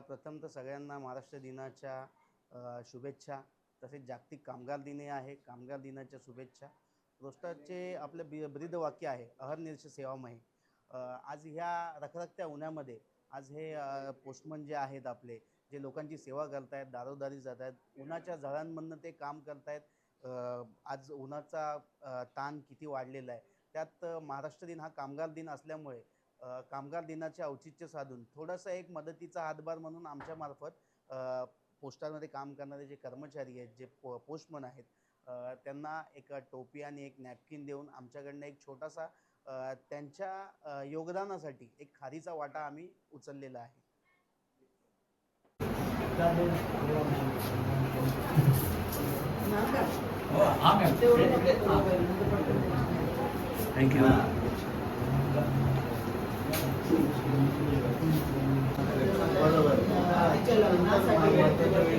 प्रथम तर सगळ्यांना महाराष्ट्र दिनाच्या शुभेच्छा. तसेच जागतिक कामगार दिने आहे. कामगार दिनाच्या शुभेच्छा. रोस्टाचे आपलं बि ब्रीद वाक्य आहे. अहर्निश सेवामय आज ह्या रखरखत्या उन्हामध्ये आज हे पोस्टमन जे आहेत आपले जे लोकांची सेवा करतायत दारोदारी जात आहेत उन्हाच्या झळांमधनं ते काम करतायत आज उन्हाचा ताण किती वाढलेला आहे. त्यात महाराष्ट्र दिन हा कामगार दिन असल्यामुळे कामगार दिनाचे औचित्य साधून थोडासा एक मदतीचा हातभार म्हणून आमच्या मार्फत अ, पोस्टामध्ये काम करणारे जे कर्मचारी आहेत जे पो पोस्टमन आहेत त्यांना एक टोपी आणि एक नॅपकिन देऊन आमच्याकडनं एक छोटासा त्यांच्या योगदानासाठी एक खारीचा वाटा आम्ही उचललेला आहे. थँक्यू बरोबर